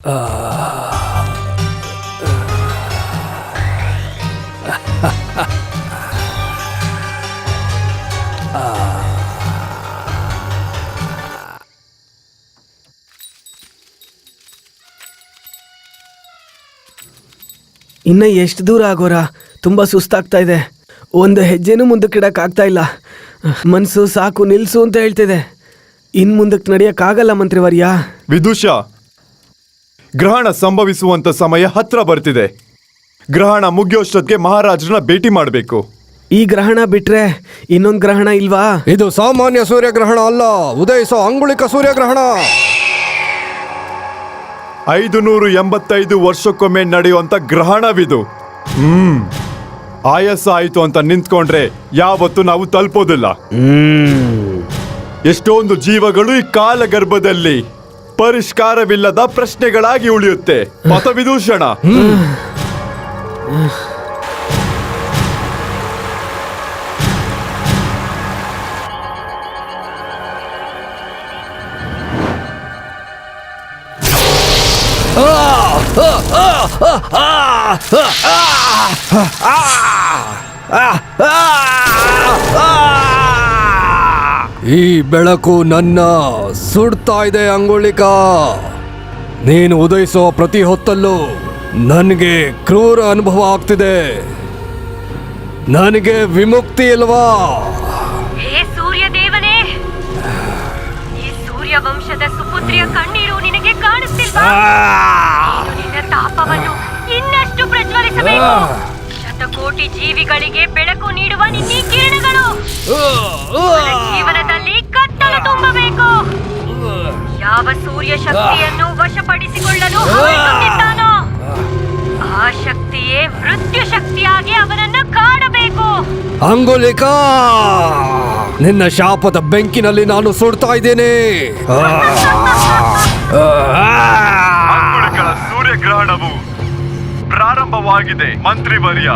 ಇನ್ನ ಎಷ್ಟು ದೂರ ಆಗೋರ? ತುಂಬಾ ಸುಸ್ತಾಗ್ತಾ ಇದೆ. ಒಂದು ಹೆಜ್ಜೆನೂ ಮುಂದಕ್ಕೆ ಇಡಕ್ ಆಗ್ತಾ ಇಲ್ಲ. ಮನ್ಸು ಸಾಕು ನಿಲ್ಸು ಅಂತ ಹೇಳ್ತಿದೆ. ಇನ್ ಮುಂದಕ್ಕೆ ನಡೆಯಕ್ಕಾಗಲ್ಲ ಮಂತ್ರಿವರ್ಯ. ವಿದುಷ ಗ್ರಹಣ ಸಂಭವಿಸುವಂತ ಸಮಯ ಹತ್ರ ಬರ್ತಿದೆ. ಗ್ರಹಣ ಮುಗಿಯೋಷ್ಟೊತ್ತಿಗೆ ಮಹಾರಾಜರನ್ನ ಭೇಟಿ ಮಾಡಬೇಕು. ಈ ಗ್ರಹಣ ಬಿಟ್ರೆ ಇನ್ನೊಂದು ಗ್ರಹಣ ಇಲ್ವಾ? ಇದು ಸಾಮಾನ್ಯ ಸೂರ್ಯಗ್ರಹಣ ಅಲ್ಲ ಉದಯಿಸೋ ಅಂಗುಳಿಕ ಸೂರ್ಯಗ್ರಹಣ. ಐದು ನೂರು ಎಂಬತ್ತೈದು ವರ್ಷಕ್ಕೊಮ್ಮೆ ನಡೆಯುವಂತ ಗ್ರಹಣವಿದು. ಹ್ಮ್. ಆಯಾಸ ಆಯಿತು ಅಂತ ನಿಂತ್ಕೊಂಡ್ರೆ ಯಾವತ್ತು ನಾವು ತಲುಪೋದಿಲ್ಲ. ಎಷ್ಟೊಂದು ಜೀವಗಳು ಈ ಕಾಲಗರ್ಭದಲ್ಲಿ. ಪರಿಷ್ಕಾರವಿಲ್ಲದ ಪ್ರಶ್ನೆಗಳಾಗಿ ಉಳಿಯುತ್ತೆ ಮತವಿದೂಷಣ ಈ ಬೆಳಕು ನನ್ನ ಸುಡ್ತಾ ಇದೆ ಅಂಗುಳಿಕ. ನೀನು ಉದಯಿಸೋ ಪ್ರತಿ ಹೊತ್ತಲ್ಲೂ ನನಗೆ ಕ್ರೂರ ಅನುಭವ ಆಗ್ತಿದೆ. ನನಗೆ ವಿಮುಕ್ತಿ ಇಲ್ವಾ? ಹೇ ಸೂರ್ಯ ದೇವನೇ ಈ ಸೂರ್ಯ ವಂಶದ ಸುಪುತ್ರಿಯ ಕಣ್ಣೀರು ನಿನಗೆ ಕಾಣಿಸ್ತಿಲ್ವಾ? ನೀನು ನಿನ್ನ ತಾಪವನ್ನು ಇನ್ನಷ್ಟು ಪ್ರಜ್ವಲಿಸಬೇಕು. ಶತಕೋಟಿ ಜೀವಿಗಳಿಗೆ ಬೆಳಕು ನೀಡುವ ನಿನ್ನೀ ಕಿರಣಗಳು. ಸೂರ್ಯ ಶಕ್ತಿಯನ್ನು ವಶಪಡಿಸಿಕೊಳ್ಳಲು ಆ. ಶಕ್ತಿಯೇ ಮೃತ್ಯು ಶಕ್ತಿಯಾಗಿ ಅವನನ್ನು ಕಾಡಬೇಕು. ಅಂಗುಲಿಕ ನಿನ್ನ ಶಾಪದ ಬೆಂಕಿನಲ್ಲಿ ನಾನು ಸುಡ್ತಾ ಇದ್ದೇನೆ. ಅಂಗುಳಿಗಳ ಸೂರ್ಯಗ್ರಹಣವು ಪ್ರಾರಂಭವಾಗಿದೆ ಮಂತ್ರಿವರ್ಯ!